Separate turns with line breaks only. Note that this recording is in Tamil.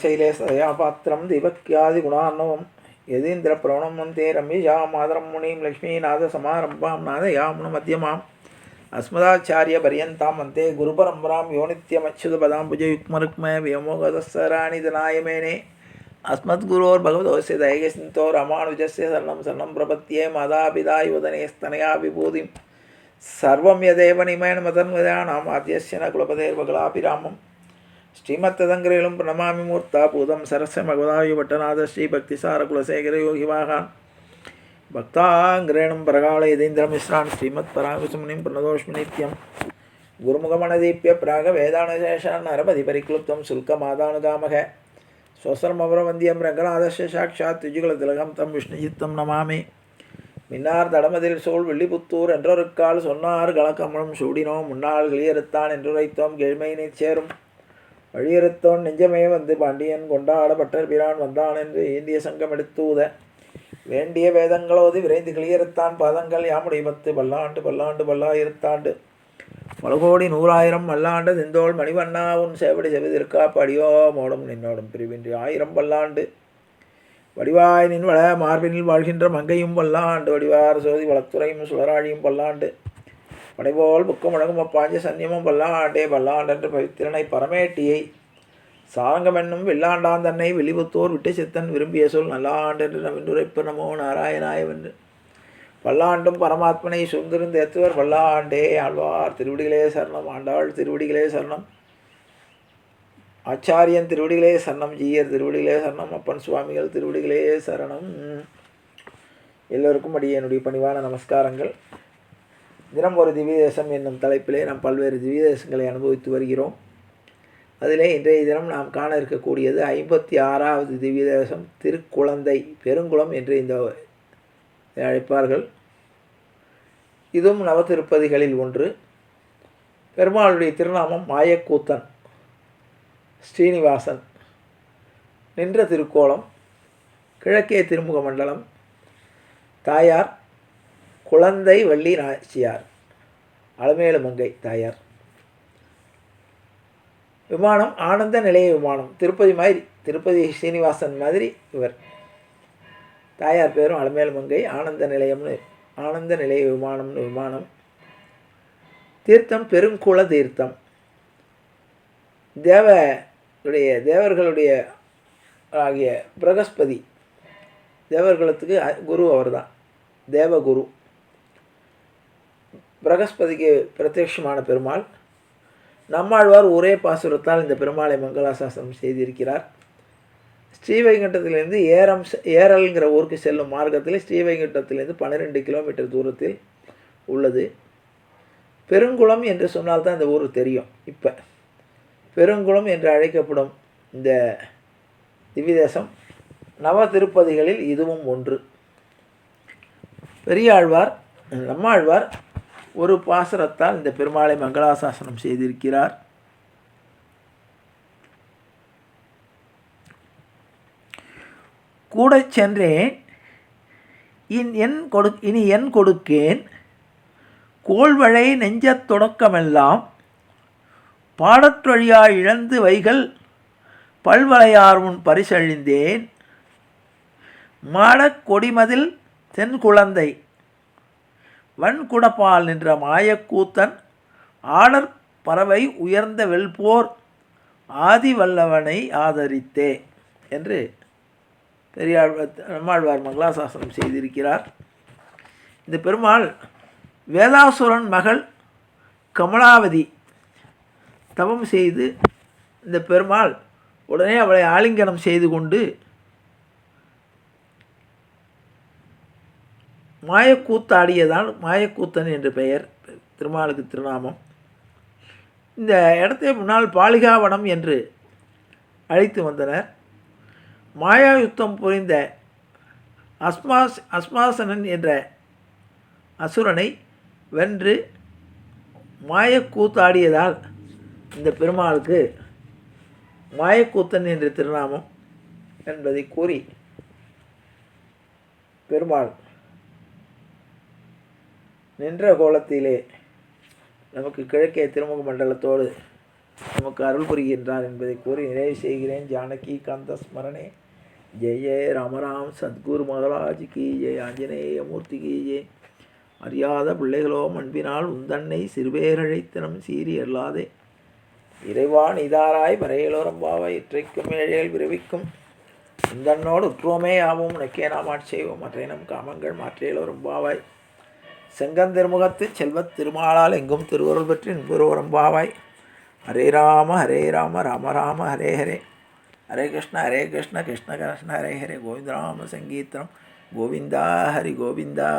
శ్రీశైలే సయాపాత్రం దీపక్యాది గుణాన్నవం యదీంద్ర ప్రణమంతే రమ్యజామాదరం మునీం లక్ష్మీనాథ సమారంభాం నాదయామున మధ్యమాం అస్మదాచార్య పర్యంతాం అంతే గురుపరంపరాం యోనిత్యమచ్యుతపదాం భుజయుక్మరుక్మయ వ్యోమోగతస్సరాణి ధనాయమేనే అస్మద్గురోర్భగవతోస్య దయగసింతో రామానుజస్య శరణం శరణం ప్రపత్యే మదాపిదా యువదనేస్తనయా విభూతిం సర్వం యదేవ నిమేణ మతన్వదానాం ఆద్యస్య న కులపదేర్వగలాపి రామం ஸ்ரீமத்ததங்கிர எழும்பு நமாமி மூர்த்தா பூதம் சரஸ்ய மகதாயு பட்டநாத ஸ்ரீ பக்தி சார குலசேகர யோகி வாகான். பக்தாங்கிரேணம் பிரகாள இதீந்திரமிஸ்ரான் ஸ்ரீமத் பராமசுமுனிம் பிரணதோஷ்மி நித்யம் குருமுகமணதீப்பிய பிராக வேதானசேஷான் நரபதி பரிக்ளுப்தம் சுல்கமாதானுகாமக. ஸ்வசரமபரவந்தியம் ரங்கநாதஸ்ய சாட்சாத் திஜுகுல திலகம் தம் விஷ்ணுஜித்தம் நமாமி. மின்னார் தடமதில் சூழ் வெள்ளிபுத்தூர் என்றொருக்கால் சொன்னார் கலக்கமலம் சூடினோம் முன்னால் கிளியறுத்தான் என்றுரைத்தோம் கேழ்மையினை சேரும். வழியறுத்தோன் நெஞ்சமே வந்து பாண்டியன் கொண்டாட பட்டர் பிரான் வந்தான் என்று இந்திய சங்கம் எடுத்தூத. வேண்டிய வேதங்களோது விரைந்து கிளியறுத்தான் பாதங்கள். யாமுடைய பத்து பல்லாண்டு பல்லாண்டு பல்லாயிரத்தாண்டு. பல கோடி நூறாயிரம் மல்லாண்டு திந்தோள் மணிவண்ணா உன் சேவடி செவிதிருக்கா? படியோ மோடும் நின்னோடும் பிரிவின்றி ஆயிரம் பல்லாண்டு. வடிவாய் நின் வள மார்பினில் வாழ்கின்ற மங்கையும் பல்லாண்டு. வடிவார் சோதி வளத்துறையும் சுடராழியும் பல்லாண்டு. படைபோல் புக்கம் முழங்கும் பாஞ்ச சன்னியமும் பல்லாண்டே பல்லாண்டென்று பவித்திரனை பரமேட்டியை சாரங்கமென்னும் வெள்ளாண்டான் தன்னை வெளிபுத்தோர் விட்டு சித்தன் விரும்பிய சொல் நல்லாண்டென்று நவின்றுரைப்பு நமோ நாராயணாயவென்று. பல்லாண்டும் பரமாத்மனை சுந்திருந்தேத்துவர் பல்லாண்டே ஆழ்வார் திருவடிகளே சரணம் ஆண்டாள் திருவடிகளே சரணம். ஆச்சாரியன் திருவடிகளே சரணம் ஜீயர் திருவடிகளே சரணம் அப்பன் சுவாமிகள் திருவடிகளே சரணம். எல்லோருக்கும் அடியே என்னுடைய பணிவான நமஸ்காரங்கள். தினம் ஒரு திவ்யதேசம் என்னும் தலைப்பிலே நாம் பல்வேறு திவ்யதேசங்களை அனுபவித்து வருகிறோம். அதிலே இன்றைய தினம் நாம் காண இருக்கக்கூடியது ஐம்பத்தி ஆறாவது திவ்யதேசம் திருக்குழந்தை பெருங்குளம் என்று இந்த அழைப்பார்கள். இதுவும் நவத்திருப்பதிகளில் ஒன்று. பெருமாளுடைய திருநாமம் மாயக்கூத்தன் ஸ்ரீனிவாசன். நின்ற திருக்கோலம் கிழக்கே திருமுக மண்டலம் தாயார் குழந்தை வள்ளி நாச்சியார். அலமேலு மங்கை தாயார். விமானம் ஆனந்த நிலைய விமானம். திருப்பதி மாதிரி திருப்பதி ஸ்ரீனிவாசன் மாதிரி இவர். தாயார் பேரும் அலமேலு மங்கை ஆனந்த நிலையம்னு ஆனந்த நிலைய விமானம்னு விமானம். தீர்த்தம் பெருங்குள தீர்த்தம். தேவருடைய தேவர்களுடைய ஆகிய பிரகஸ்பதி. தேவர்களுக்கு குரு அவர் தான் தேவகுரு. பிரகஸ்பதிக்கு பிரத்யட்சமான பெருமாள். நம்மாழ்வார் ஒரே பாசுரத்தால் இந்த பெருமாளை மங்களாசாசனம் செய்திருக்கிறார். ஸ்ரீவைகுண்டத்திலேருந்து ஏரம் ஏரல்ங்கிற ஊருக்கு செல்லும் மார்க்கத்தில் ஸ்ரீவைகுண்டத்திலேருந்து பன்னிரெண்டு கிலோமீட்டர் தூரத்தில் உள்ளது. பெருங்குளம் என்று சொன்னால்தான் இந்த ஊர் தெரியும். இப்போ பெருங்குளம் என்று அழைக்கப்படும் இந்த திவ்யதேசம் நவ திருப்பதிகளில் இதுவும் ஒன்று. பெரியாழ்வார் நம்மாழ்வார் ஒரு பாசுரத்தால் இந்த பெருமாளை மங்களாசாசனம் செய்திருக்கிறார். கூட சென்றேன். இன் என் கொடு இனி என் கொடுக்கேன். கோள்வழை நெஞ்சத் தொடக்கமெல்லாம் பாடற்றொழியா இழந்து வைகள் பல்வளையார் முன் பரிசழிந்தேன். மாடக் கொடிமதில் தென் குழந்தை வன்குடப்பால் நின்ற மாயக்கூத்தன் ஆடற் பறவை உயர்ந்த வெல்போர் ஆதிவல்லவனை ஆதரித்தே என்று பெரியாழ் நம்மாழ்வார் மங்களாசாசனம் செய்திருக்கிறார். இந்த பெருமாள் வேதாசுரன் மகள் கமலாவதி தவம் செய்து இந்த பெருமாள் உடனே அவளை ஆலிங்கனம் செய்து கொண்டு மாயக்கூத்தாடியதால் மாயக்கூத்தன் என்று பெயர் திருமாலுக்கு திருநாமம். இந்த இடத்தை முன்னால் பாலிகாவனம் என்று அழைத்து வந்தனர். மாயா யுத்தம் புரிந்த அஸ்மாஸ் அஸ்மாசனன் என்ற அசுரனை வென்று மாயக்கூத்தாடியதால் இந்த பெருமாளுக்கு மாயக்கூத்தன் என்ற திருநாமம் என்பதை கூறி பெருமாள் நின்ற கோலத்திலே நமக்கு கிழக்கே திருமுக மண்டலத்தோடு நமக்கு அருள் புரிகின்றார் என்பதை கூறி நிறைவு செய்கிறேன். ஜானகி காந்த ஸ்மரணே. ஜெய ஜெய ராமராம் சத்குரு மகராஜ் கி ஜெய். ஆஞ்சநேய மூர்த்தி கி ஜெய் அறியாத பிள்ளைகளோ அன்பினால் உந்தன்னை சிறுபேரழைத்தனம் சீறி அல்லாதே இறைவா நீதாராய் பறையலோரம்பாவை இற்றைக்கும் ஏழையில் விரைவிக்கும். உந்தன்னோடு உற்றோமே ஆவோம். உனக்கே நாம் ஆட்செய்வோம் மற்ற நம் காமங்கள் மாற்றியலோரம்பாவாய் செங்கந்திருமுகத்து செல்வத் திருமாலால் எங்கும் திருவருள் பற்றி நண்புரோரம்பாவாய் ஹரே ராம ஹரே ராம ராம ராம ஹரே ஹரே. ஹரே கிருஷ்ண ஹரே கிருஷ்ண கிருஷ்ண கிருஷ்ண ஹரே ஹரே. கோவிந்த ராம கோவிந்தா ஹரி கோவிந்தா.